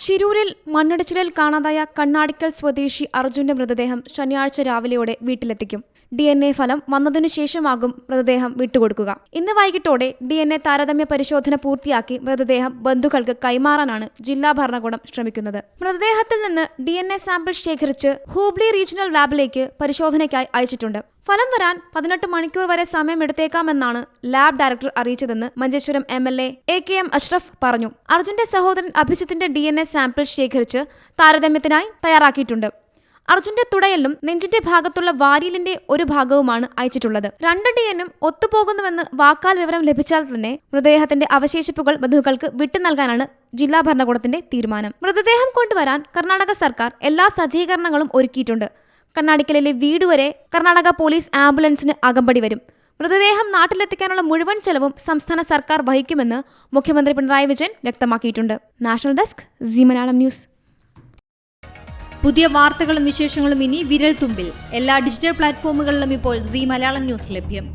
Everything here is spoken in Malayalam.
ശിരൂരിൽ മണ്ണിടിച്ചിലിൽ കാണാതായ കണ്ണാടിക്കൽ സ്വദേശി അർജുന്റെ മൃതദേഹം ശനിയാഴ്ച രാവിലെയോടെ വീട്ടിലെത്തിക്കും. ഡി എൻ എ ഫലം വന്നതിനു ശേഷമാകും മൃതദേഹം വിട്ടുകൊടുക്കുക. ഇന്ന് വൈകിട്ടോടെ ഡി എൻ എ താരതമ്യ പരിശോധന പൂർത്തിയാക്കി മൃതദേഹം ബന്ധുക്കൾക്ക് കൈമാറാനാണ് ജില്ലാ ഭരണകൂടം ശ്രമിക്കുന്നത്. മൃതദേഹത്തിൽ നിന്ന് ഡി എൻ എ സാമ്പിൾ ശേഖരിച്ച് ഹൂബ്ലി റീജിയണൽ ലാബിലേക്ക് പരിശോധനയ്ക്കായി അയച്ചിട്ടുണ്ട്. ഫലം വരാൻ പതിനെട്ട് മണിക്കൂർ വരെ സമയമെടുത്തേക്കാമെന്നാണ് lab director അറിയിച്ചതെന്ന് Manjeshwaram M L A K M Ashraf പറഞ്ഞു. അർജുന്റെ സഹോദരൻ അഭിജിത്തിന്റെ ഡി എൻ എ സാമ്പിൾ ശേഖരിച്ച് താരതമ്യത്തിനായി തയ്യാറാക്കിയിട്ടുണ്ട്. അർജുന്റെ തുടയലിനും നെഞ്ചിന്റെ ഭാഗത്തുള്ള വാരിയലിന്റെ ഒരു ഭാഗവുമാണ് അയച്ചിട്ടുള്ളത്. രണ്ട് ഡി എനും ഒത്തുപോകുന്നുവെന്ന് വാക്കാൽ വിവരം ലഭിച്ചാൽ തന്നെ മൃതദേഹത്തിന്റെ അവശേഷിപ്പുകൾ ബന്ധുക്കൾക്ക് വിട്ടു നൽകാനാണ് ജില്ലാ ഭരണകൂടത്തിന്റെ തീരുമാനം. മൃതദേഹം കൊണ്ടുവരാൻ കർണാടക സർക്കാർ എല്ലാ സജ്ജീകരണങ്ങളും ഒരുക്കിയിട്ടുണ്ട്. കർണാടകയിലെ വീടുവരെ കർണാടക പോലീസ് ആംബുലൻസിന് അകമ്പടി വരും. മൃതദേഹം നാട്ടിലെത്തിക്കാനുള്ള മുഴുവൻ ചെലവും സംസ്ഥാന സർക്കാർ വഹിക്കുമെന്ന് മുഖ്യമന്ത്രി പിണറായി വിജയൻ വ്യക്തമാക്കിയിട്ടുണ്ട്. National desk C Malayalam news. പുതിയ വാർത്തകളും വിശേഷങ്ങളും ഇനി വിരൽ തുമ്പിൽ എല്ലാ ഡിജിറ്റൽ പ്ലാറ്റ്ഫോമുകളിലും ഇപ്പോൾ സി മലയാളം ന്യൂസ് ലഭ്യം.